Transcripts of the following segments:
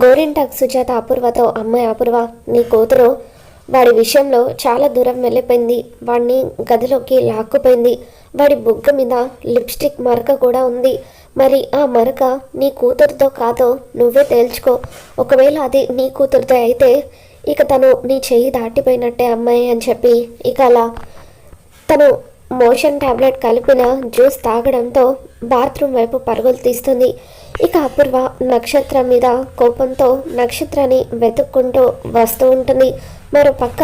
గోరింటాక్ సుజాత అపూర్వతో అమ్మాయి అపూర్వ నీ కూతురు వాడి విషయంలో చాలా దూరం వెళ్ళిపోయింది. వాడిని గదిలోకి లాక్కుపోయింది. వాడి బుగ్గ మీద లిప్స్టిక్ మరక కూడా ఉంది. మరి ఆ మరక నీ కూతురుతో కాదో నువ్వే తేల్చుకో. ఒకవేళ అది నీ కూతురుతో అయితే ఇక తను నీ చెయ్యి దాటిపోయినట్టే అమ్మాయి అని చెప్పి ఇక అలా తను మోషన్ టాబ్లెట్ కలిపిన జ్యూస్ తాగడంతో బాత్రూమ్ వైపు పరుగులు తీస్తుంది. ఇక అపూర్వ నక్షత్రం మీద కోపంతో నక్షత్రాన్ని వెతుక్కుంటూ వస్తూ ఉంటుంది. మరో పక్క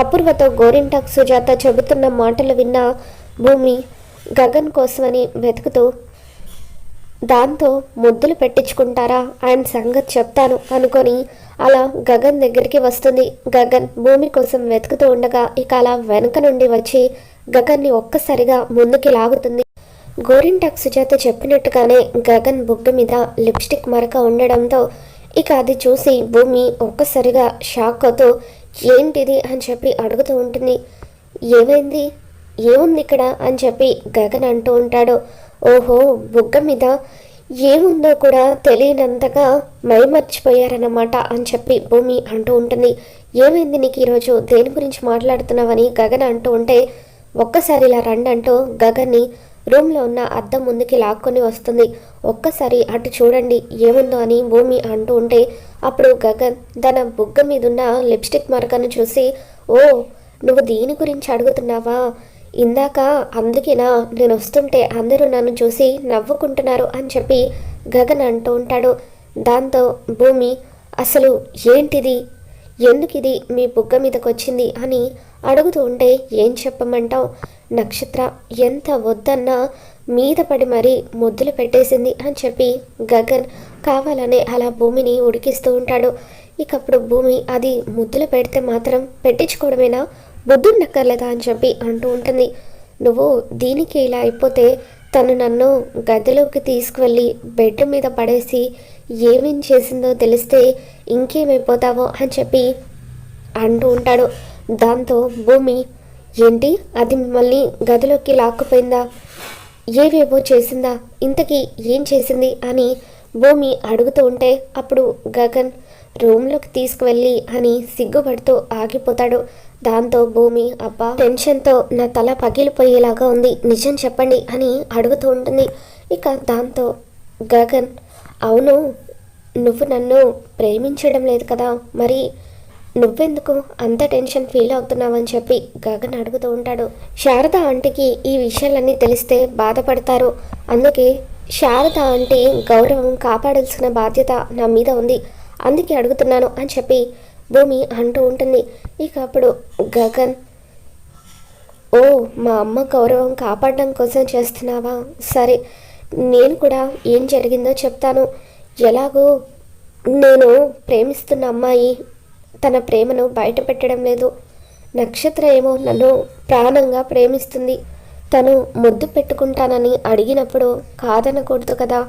అపూర్వతో గోరింటాక్ సుజాత చెబుతున్న మాటలు విన్న భూమి గగన్ కోసమని వెతుకుతూ దాంతో ముద్దులు పెట్టించుకుంటారా ఆయన సంగతి చెప్తాను అనుకొని అలా గగన్ దగ్గరికి వస్తుంది. గగన్ భూమి కోసం వెతుకుతూ ఉండగా ఇక అలా వెనక నుండి వచ్చి గగన్ని ఒక్కసారిగా ముందుకి లాగుతుంది. గోరింటాక్ సుజాత చెప్పినట్టుగానే గగన్ బుగ్గ మీద లిప్స్టిక్ మరక ఉండడంతో ఇక అది చూసి భూమి ఒక్కసారిగా షాక్ అవుతూ ఏంటిది? అని చెప్పి అడుగుతూ ఉంటుంది. ఏమైంది? ఏముంది ఇక్కడ? అని చెప్పి గగన్ అంటూ ఉంటాడు. ఓహో బుగ్గ మీద ఏముందో కూడా తెలియనంతగా మైమర్చిపోయారన్నమాట అని చెప్పి భూమి అంటూ ఉంటుంది. ఏమైంది నీకు ఈరోజు? దేని గురించి మాట్లాడుతున్నావని? గగన్ అంటూ ఉంటే ఒక్కసారి ఇలా రండి అంటూ గగన్ని రూమ్లో ఉన్న అద్దం ముందుకి లాక్కొని వస్తుంది. ఒక్కసారి అటు చూడండి ఏముందో అని భూమి అంటూ ఉంటే అప్పుడు గగన్ తన బుగ్గ మీదున్న లిప్స్టిక్ మరకను చూసి ఓ నువ్వు దీని గురించి అడుగుతున్నావా? ఇందాక అందుకేనా నేను వస్తుంటే అందరూ నన్ను చూసి నవ్వుకుంటున్నారు అని చెప్పి గగన్ అంటూ ఉంటాడు. దాంతో భూమి అసలు ఏంటిది? ఎందుకు ఇది మీ బుగ్గ మీదకి వచ్చింది అని అడుగుతూ ఉంటే ఏం చెప్పమంటావు? నక్షత్ర ఎంత వద్దన్నా మీద పడి మరీ ముద్దులు పెట్టేసింది అని చెప్పి గగన్ కావాలనే అలా భూమిని ఉడికిస్తూ ఉంటాడు. ఇక అప్పుడు భూమి అది ముద్దులు పెడితే మాత్రం పెట్టించుకోవడమేనా? బుద్ధుండక్కర్లేదా అని చెప్పి అంటూ ఉంటుంది. నువ్వు దీనికి ఇలా అయిపోతే తను నన్ను గదిలోకి తీసుకువెళ్ళి బెడ్ మీద పడేసి ఏమేం చేసిందో తెలిస్తే ఇంకేమైపోతావో అని చెప్పి అంటూ ఉంటాడు. దాంతో భూమి ఏంటి? అది మిమ్మల్ని గదిలోకి లాక్కుపోయిందా? ఏవేవో చేసిందా? ఇంతకీ ఏం చేసింది అని భూమి అడుగుతూ ఉంటే అప్పుడు గగన్ రూమ్లోకి తీసుకువెళ్ళి అని సిగ్గుపడుతూ ఆగిపోతాడు. దాంతో భూమి అబ్బా టెన్షన్తో నా తల పగిలిపోయేలాగా ఉంది. నిజం చెప్పండి అని అడుగుతూ ఉంటుంది. ఇక దాంతో గగన్ అవును నువ్వు నన్ను ప్రేమించడం లేదు కదా. మరి నువ్వెందుకు అంత టెన్షన్ ఫీల్ అవుతున్నావని చెప్పి గగన్ అడుగుతూ ఉంటాడు. శారద ఆంటీకి ఈ విషయాలన్నీ తెలిస్తే బాధపడతారు. అందుకే శారద ఆంటీ గౌరవం కాపాడాల్సిన బాధ్యత నా మీద ఉంది. అందుకే అడుగుతున్నాను అని చెప్పి భూమి అంటూ ఉంటుంది. ఇక అప్పుడు గగన్ ఓ మా అమ్మ గౌరవం కాపాడడం కోసం చేస్తున్నావా? సరే నేను కూడా ఏం జరిగిందో చెప్తాను. ఎలాగో నేను ప్రేమిస్తున్న అమ్మాయి తన ప్రేమను బయట పెట్టడం లేదు. నక్షత్ర ఏమో నన్ను ప్రాణంగా ప్రేమిస్తుంది. తను ముద్దు పెట్టుకుంటానని అడిగినప్పుడు కాదనకూడదు కదా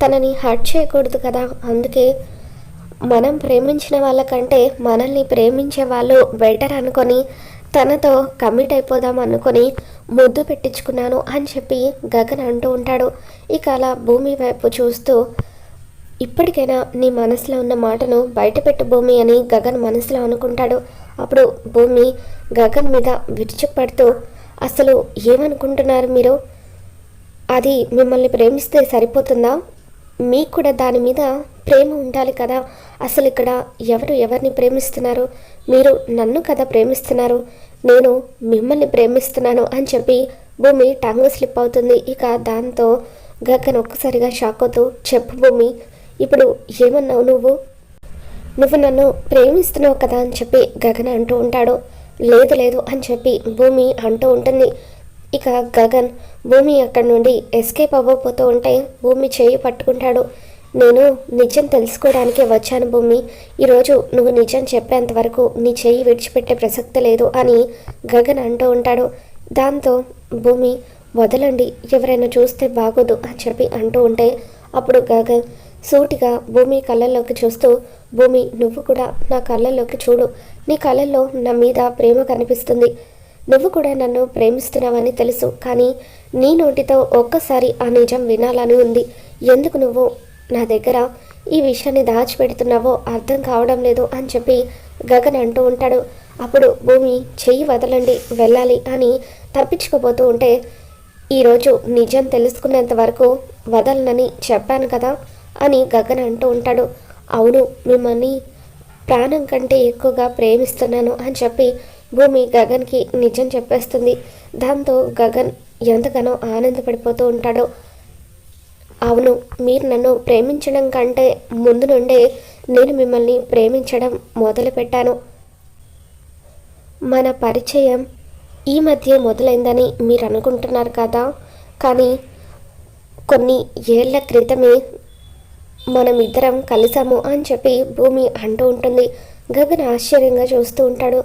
తనని హర్ట్ చేయకూడదు కదా. అందుకే మనం ప్రేమించిన వాళ్ళకంటే మనల్ని ప్రేమించే వాళ్ళు బెటర్ అనుకొని తనతో కమిట్ అయిపోదాం అనుకొని ముద్దు పెట్టించుకున్నాను అని చెప్పి గగన్ అంటూ ఉంటాడు. ఇక అలా భూమి వైపు చూస్తూ ఇప్పటికైనా నీ మనసులో ఉన్న మాటను బయటపెట్టు భూమి అని గగన్ మనసులో అనుకుంటాడు. అప్పుడు భూమి గగన్ మీద విరుచుకుపడుతూ అసలు ఏమనుకుంటున్నారు మీరు? అది మిమ్మల్ని ప్రేమిస్తే సరిపోతుందా? మీకు కూడా దాని మీద ప్రేమ ఉండాలి కదా. అసలు ఇక్కడ ఎవరు ఎవరిని ప్రేమిస్తున్నారు? మీరు నన్ను కదా ప్రేమిస్తున్నారు. నేను మిమ్మల్ని ప్రేమిస్తున్నాను అని చెప్పి భూమి టంగ్ స్లిప్ అవుతుంది. ఇక దాంతో గగన్ ఒక్కసారిగా షాక్ అవుతూ చెప్పు భూమి ఇప్పుడు ఏమన్నావు నువ్వు? నువ్వు నన్ను ప్రేమిస్తున్నావు కదా అని చెప్పి గగన్ అంటూ ఉంటాడు. లేదు లేదు అని చెప్పి భూమి అంటూ ఉంటుంది. ఇక గగన్ భూమి అక్కడి నుండి ఎస్కేప్ అవ్వకపోతూ ఉంటే భూమి చేయి పట్టుకుంటాడు. నేను నిజం తెలుసుకోవడానికి వచ్చాను భూమి. ఈరోజు నువ్వు నిజం చెప్పేంత వరకు నీ చేయి విడిచిపెట్టే ప్రసక్తి లేదు అని గగన్ అంటూ ఉంటాడు. దాంతో భూమి వదలండి ఎవరైనా చూస్తే బాగోదు అని చెప్పి అంటూ ఉంటే అప్పుడు గగన్ సూటిగా భూమి కళ్ళల్లోకి చూస్తూ భూమి నువ్వు కూడా నా కళ్ళల్లోకి చూడు. నీ కళ్ళల్లో నా మీద ప్రేమ కనిపిస్తుంది. నువ్వు కూడా నన్ను ప్రేమిస్తున్నావని తెలుసు. కానీ నీ నోటితో ఒక్కసారి ఆ నిజం వినాలని ఉంది. ఎందుకు నువ్వు నా దగ్గర ఈ విషయాన్ని దాచిపెడుతున్నావో అర్థం కావడం లేదు అని చెప్పి గగన్ అంటూ ఉంటాడు. అప్పుడు భూమి చెయ్యి వదలండి వెళ్ళాలి అని తప్పించుకోబోతూ ఉంటే ఈరోజు నిజం తెలుసుకునేంత వరకు వదలనని చెప్పాను కదా. అని గగన్ అంటూ ఉంటాడు. అవును మిమ్మల్ని ప్రాణం కంటే ఎక్కువగా ప్రేమిస్తున్నాను అని చెప్పి భూమి గగన్కి నిజం చెప్పేస్తుంది. దాంతో గగన్ ఎంతగానో ఆనందపడిపోతూ ఉంటాడు. అవును మీరు నన్ను ప్రేమించడం కంటే ముందు నుండే నేను మిమ్మల్ని ప్రేమించడం మొదలుపెట్టాను. మన పరిచయం ఈ మధ్య మొదలైందని మీరు అనుకుంటున్నారు కదా? కానీ కొన్ని ఏళ్ళ క్రితమే మనం ఇద్దరం కలిసాము అని చెప్పి భూమి అంటూ ఉంటుంది. గగన్ ఆశ్చర్యంగా చూస్తూ ఉంటాడు.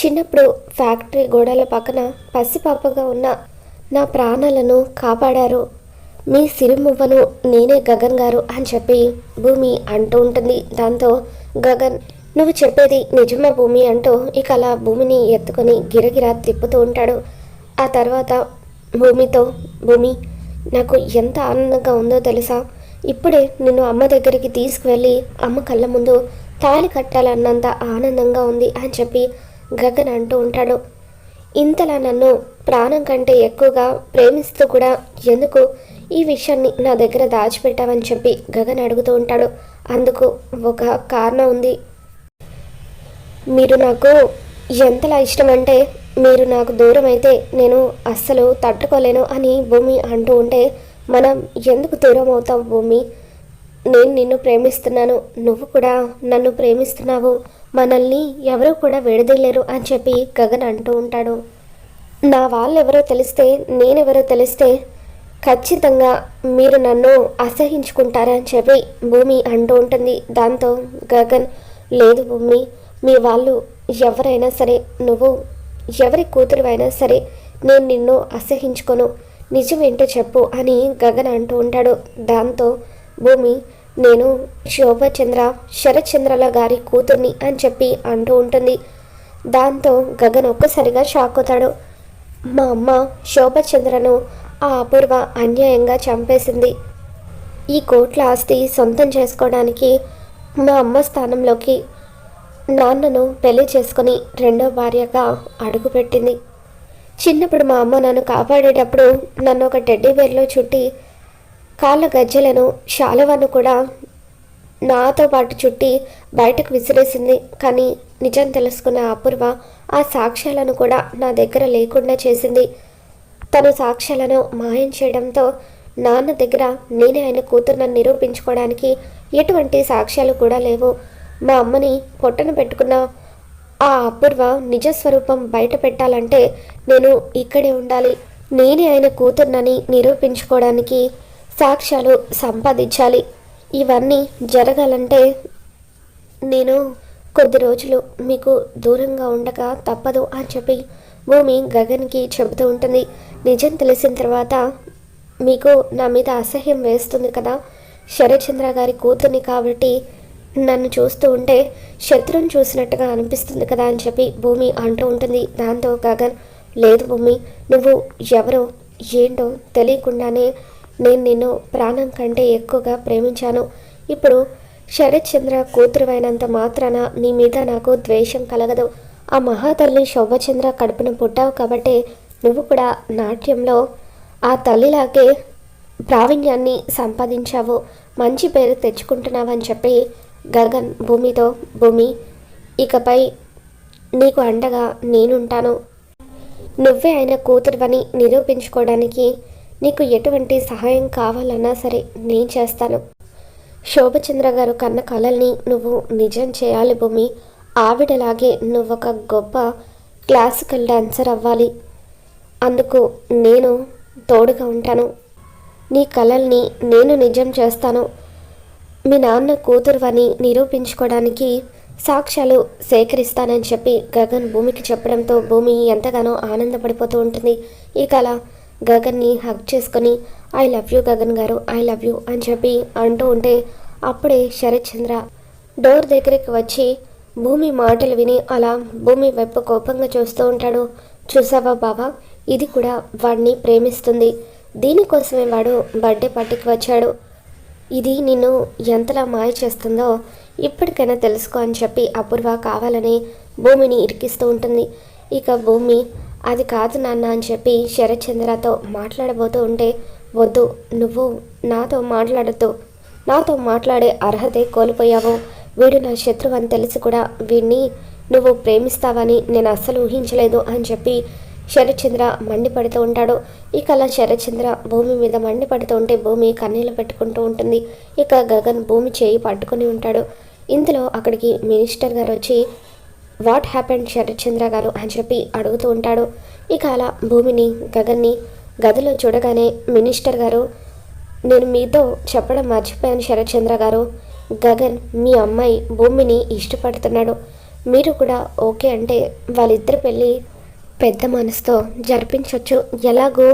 చిన్నప్పుడు ఫ్యాక్టరీ గోడల పక్కన పసిపాపగా ఉన్న నా ప్రాణాలను కాపాడారు. మీ సిరిమువ్వను నేనే గగన్ గారు అని చెప్పి భూమి అంటూ ఉంటుంది. దాంతో గగన్ నువ్వు చెప్పేది నిజమా భూమి? అంటూ ఇక అలా భూమిని ఎత్తుకొని గిరగిరా తిప్పుతూ ఉంటాడు. ఆ తర్వాత భూమితో భూమి నాకు ఎంత ఆనందంగా ఉందో తెలుసా? ఇప్పుడే నిన్ను అమ్మ దగ్గరికి తీసుకువెళ్ళి అమ్మ కళ్ళ ముందు తాళి కట్టాలన్నంత ఆనందంగా ఉంది అని చెప్పి గగన్ అంటూ ఉంటాడు. ఇంతలా నన్ను ప్రాణం కంటే ఎక్కువగా ప్రేమిస్తూ కూడా ఎందుకు ఈ విషయాన్ని నా దగ్గర దాచిపెట్టావని చెప్పి గగన్ అడుగుతూ ఉంటాడు. అందుకు ఒక కారణం ఉంది. మీరు నాకు ఎంతలా ఇష్టం అంటే మీరు నాకు దూరం అయితే నేను అస్సలు తట్టుకోలేను అని భూమి అంటూ ఉంటే మనం ఎందుకు దూరం అవుతావు భూమి? నేను నిన్ను ప్రేమిస్తున్నాను. నువ్వు కూడా నన్ను ప్రేమిస్తున్నావు. మనల్ని ఎవరూ కూడా విడదీయలేరు అని చెప్పి గగన్ అంటూ ఉంటాడు. నా వాళ్ళు ఎవరో తెలిస్తే నేనెవరో తెలిస్తే ఖచ్చితంగా మీరు నన్ను అసహించుకుంటారని చెప్పి భూమి అంటూ ఉంటుంది. దాంతో గగన్ లేదు భూమి మీ వాళ్ళు ఎవరైనా సరే నువ్వు ఎవరి కూతురు అయినా సరే నేను నిన్ను అసహించుకోను. నిజమేంటో చెప్పు అని గగన్ అంటూ ఉంటాడు. దాంతో భూమి నేను శోభచంద్ర శరత్చంద్రల గారి కూతుర్ని అని చెప్పి అంటూ ఉంటుంది. దాంతో గగన్ ఒక్కసారిగా షాక్ అవుతాడు. మా అమ్మ శోభచంద్రను ఆ అపూర్వ అన్యాయంగా చంపేసింది. ఈ కోట్ల ఆస్తి సొంతం చేసుకోవడానికి మా అమ్మ స్థానంలోకి నాన్నను పెళ్ళి చేసుకుని రెండో భార్యగా అడుగుపెట్టింది. చిన్నప్పుడు మా అమ్మ నన్ను కాపాడేటప్పుడు నన్ను ఒక టెడ్డీ బేర్లో చుట్టి కాళ్ళ గజ్జలను శాలవను కూడా నాతో పాటు చుట్టి బయటకు విసిరేసింది. కానీ నిజం తెలుసుకున్న అపూర్వ ఆ సాక్ష్యాలను కూడా నా దగ్గర లేకుండా చేసింది. తను సాక్ష్యాలను మాయం చేయడంతో నాన్న దగ్గర నేనే ఆయన కూతురునని నిరూపించుకోవడానికి ఎటువంటి సాక్ష్యాలు కూడా లేవు. మా అమ్మని పొట్టన పెట్టుకున్న ఆ అపూర్వ నిజస్వరూపం బయట పెట్టాలంటే నేను ఇక్కడే ఉండాలి. నేనే ఆయన కూతుర్నని నిరూపించుకోవడానికి సాక్ష్యాలు సంపాదించాలి. ఇవన్నీ జరగాలంటే నేను కొద్ది రోజులు మీకు దూరంగా ఉండక తప్పదు అని చెప్పి భూమి గగన్కి చెబుతూ ఉంటుంది. నిజం తెలిసిన తర్వాత మీకు నా మీద అసహ్యం వేస్తుంది కదా? శరత్చంద్ర గారి కూతుర్ని కాబట్టి నన్ను చూస్తూ ఉంటే శత్రువుని చూసినట్టుగా అనిపిస్తుంది కదా అని చెప్పి భూమి అంటూ ఉంటుంది. దాంతో గగన్ లేదు భూమి నువ్వు ఎవరో ఏంటో తెలియకుండానే నేను నిన్ను ప్రాణం కంటే ఎక్కువగా ప్రేమించాను. ఇప్పుడు శరత్ చంద్ర కూతురువైనంత మాత్రాన నీ మీద నాకు ద్వేషం కలగదు. ఆ మహాతల్లి శోభచంద్ర కడుపున పుట్టావు కాబట్టి నువ్వు కూడా నాట్యంలో ఆ తల్లిలాగే ప్రావీణ్యాన్ని సంపాదించావు. మంచి పేరు తెచ్చుకుంటున్నావని చెప్పి గగన్ భూమితో భూమి. ఇకపై నీకు అండగా నేనుంటాను. నువ్వే ఆయన కూతురువని నిరూపించుకోవడానికి నీకు ఎటువంటి సహాయం కావాలన్నా సరే నేను చేస్తాను. శోభచంద్ర గారు కన్న కళల్ని నువ్వు నిజం చేయాలి భూమి. ఆవిడలాగే నువ్వు ఒక గొప్ప క్లాసికల్ డాన్సర్ అవ్వాలి. అందుకు నేను తోడుగా ఉంటాను. నీ కళల్ని నేను నిజం చేస్తాను. మీ నాన్న కూతురువని నిరూపించుకోవడానికి సాక్ష్యాలు సేకరిస్తానని చెప్పి గగన్ భూమికి చెప్పడంతో భూమి ఎంతగానో ఆనందపడిపోతూ ఉంటుంది. ఈ కళ గగన్ని హక్ చేసుకొని ఐ లవ్ యూ గగన్ గారు ఐ లవ్ యూ అని చెప్పి అంటూ ఉంటే అప్పుడే శరత్ చంద్ర డోర్ దగ్గరికి వచ్చి భూమి మాటలు విని అలా భూమి వైపు కోపంగా చూస్తూ ఉంటాడు. చూసావా బావా ఇది కూడా వాడిని ప్రేమిస్తుంది. దీనికోసమే వాడు బర్త్డే పార్టీకి వచ్చాడు. ఇది నిన్ను ఎంతలా మాయ చేస్తుందో ఇప్పటికైనా తెలుసుకో అని చెప్పి అపూర్వ కావాలని భూమిని ఇరికిస్తూ ఉంటుంది. ఇక భూమి అది కాదు నాన్న అని చెప్పి శరత్చంద్రతో మాట్లాడబోతూ ఉంటే వద్దు నువ్వు నాతో మాట్లాడద్దు. నాతో మాట్లాడే అర్హతే కోల్పోయావు. వీడు నా శత్రువు అని తెలిసి కూడా వీడిని నువ్వు ప్రేమిస్తావని నేను అస్సలు ఊహించలేదు అని చెప్పి శరత్చంద్ర మండిపడుతూ ఉంటాడు. ఇక అలా శరత్చంద్ర భూమి మీద మండిపడుతూ ఉంటే భూమి కన్నీళ్ళు పెట్టుకుంటూ ఉంటుంది. ఇక గగన్ భూమి చేయి పట్టుకుని ఉంటాడు. ఇందులో అక్కడికి మినిస్టర్ గారు వచ్చి వాట్ హ్యాపెండ్ శరత్చంద్ర గారు? అని చెప్పి అడుగుతూ ఉంటాడు. ఇక అలా భూమిని గగన్ని గదిలో చూడగానే మినిస్టర్ గారు నేను మీతో చెప్పడం మర్చిపోయాను శరత్చంద్ర గారు. గగన్ మీ అమ్మాయి భూమిని ఇష్టపడుతున్నాడు. మీరు కూడా ఓకే అంటే వాళ్ళిద్దరి పెళ్ళి పెద్ద మనసుతో జరిపించవచ్చు ఎలాగో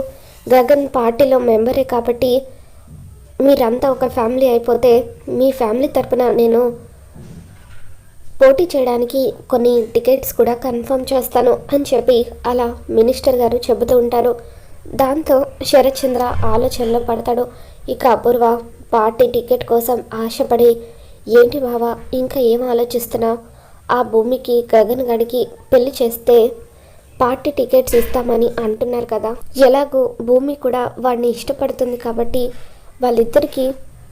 గగన్ పార్టీలో మెంబరే కాబట్టి మీరంతా ఒక ఫ్యామిలీ అయిపోతే మీ ఫ్యామిలీ తరపున నేను పోటీ చేయడానికి కొన్ని టికెట్స్ కూడా కన్ఫర్మ్ చేస్తాను అని చెప్పి అలా మినిస్టర్ గారు చెబుతూ ఉంటారు. దాంతో శరత్చంద్ర ఆలోచనలో పడతాడు. ఇక అపూర్వ పార్టీ టికెట్ కోసం ఆశపడి ఏంటి బావా ఇంకా ఏం ఆలోచిస్తున్నావు? ఆ భూమికి గగన్ గడికి పెళ్ళి చేస్తే పార్టీ టికెట్స్ ఇస్తామని అంటున్నారు కదా. ఎలాగో భూమి కూడా వాడిని ఇష్టపడుతుంది కాబట్టి వాళ్ళిద్దరికీ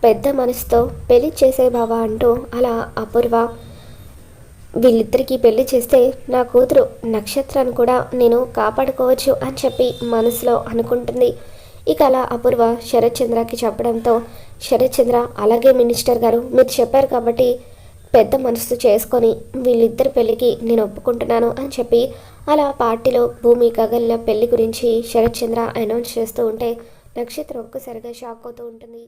పెద్ద మనసుతో పెళ్ళి చేసే బావా అంటూ అలా అపూర్వ వీళ్ళిద్దరికీ పెళ్ళి చేస్తే నా కూతురు నక్షత్రాన్ని కూడా నేను కాపాడుకోవచ్చు అని చెప్పి మనసులో అనుకుంటుంది. ఇక అలా అపూర్వ శరత్చంద్రకి చెప్పడంతో శరత్చంద్ర అలాగే మినిస్టర్ గారు మీరు చెప్పారు కాబట్టి పెద్ద మనసు చేసుకొని వీళ్ళిద్దరి పెళ్ళికి నేను ఒప్పుకుంటున్నాను అని చెప్పి అలా పార్టీలో భూమి గగన్ల పెళ్ళి గురించి శరత్చంద్ర అనౌన్స్ చేస్తూ ఉంటే నక్షత్రం ఒక్కసారిగా షాక్ అవుతూ ఉంటుంది.